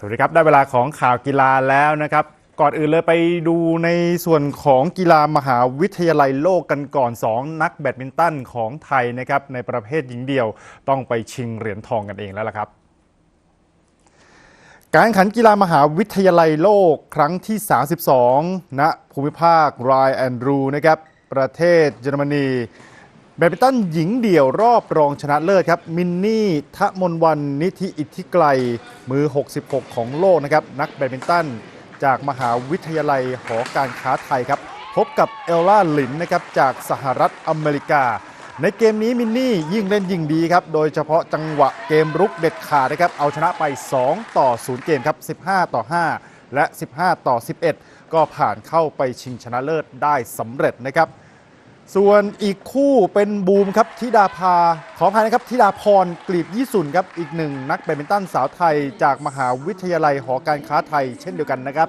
สวัสดีครับ ได้เวลาของข่าวกีฬาแล้วนะครับ ก่อนอื่นเลยไปดูในส่วนของกีฬามหาวิทยาลัยโลกกันก่อน 2 นักแบดมินตันของไทยนะครับ ในประเภทหญิงเดี่ยวต้องไปชิงเหรียญทองกันเองแล้วล่ะครับการขันกีฬามหาวิทยาลัยโลกครั้งที่ 32 ณ ภูมิภาคไรแอนดรูนะครับ ประเทศเยอรมนี แบดมินตันหญิงเดี่ยวรอบรองชนะเลิศครับ มินนี่ทะมนวันนิธิอิทธิไกล มือ 66 ของโลกนะครับ นักแบดมินตัน จากมหาวิทยาลัยหอการค้าไทยครับ พบกับเอลล่าหลินนะครับ จากสหรัฐอเมริกา ในเกมนี้มินนี่ยิ่งเล่นยิ่งดีครับ โดยเฉพาะจังหวะเกมรุกเด็ดขาดนะครับ เอาชนะไป 2 ต่อ 0 เกมครับ 15 ต่อ 5 และ 15 ต่อ 11 ก็ผ่านเข้าไปชิงชนะเลิศได้สำเร็จนะครับ ส่วนอีกคู่เป็นบูมครับธิดาภาขออภัยนะครับธิดาพรกลีบยี่สุนครับอีกหนึ่งนักแบดมินตันสาวไทย จากมหาวิทยาลัยหอการค้าไทย เช่นเดียวกันนะครับ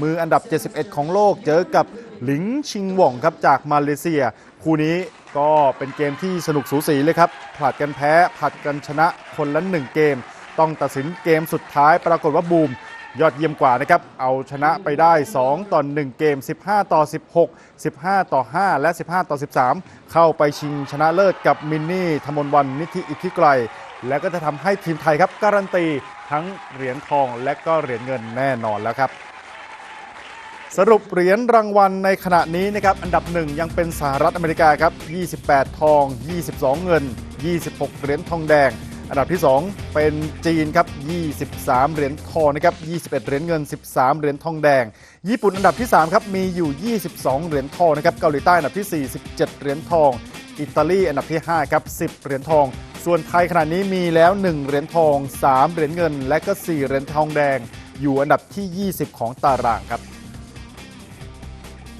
มืออันดับ 71 ของโลกเจอกับหลิงชิงหว่องครับจากมาเลเซีย คู่นี้ก็เป็นเกมที่สนุกสูสีเลยครับผลัดกันแพ้ผลัดกันชนะคนละหนึ่งเกม ต้องตัดสินเกมสุดท้ายปรากฏว่าบูม ยอดเยี่ยมกว่านะครับ เอาชนะไปได้ 2 ต่อ 1 เกม 15 ต่อ 16 15 ต่อ 5 และ 15 ต่อ 13 เข้าไปชิงชนะเลิศกับมินนี่ธมนวันนิธิอิทธิไกลและก็จะทำให้ทีมไทยครับ การันตีทั้งเหรียญทองและก็เหรียญเงินแน่นอนแล้วครับสรุปเหรียญรางวัลในขณะนี้นะครับอันดับหนึ่งยังเป็นสหรัฐอเมริกาครับ 28 ทอง 22 เงิน 26 เหรียญทองแดง อันดับที่ 2 เป็นจีนครับ 23 เหรียญทองนะครับ 21 เหรียญเงิน 13 เหรียญทองแดง ญี่ปุ่นอันดับที่ 3 ครับมีอยู่ 22 เหรียญทองนะครับ เกาหลีใต้อันดับที่4 17เหรียญทอง อิตาลีอันดับที่ 5 ครับ 10 เหรียญทอง ส่วนไทยขณะนี้มีแล้ว 1 เหรียญทอง 3 เหรียญเงิน และก็ 4 เหรียญทองแดง อยู่อันดับที่ 20 ของตารางครับ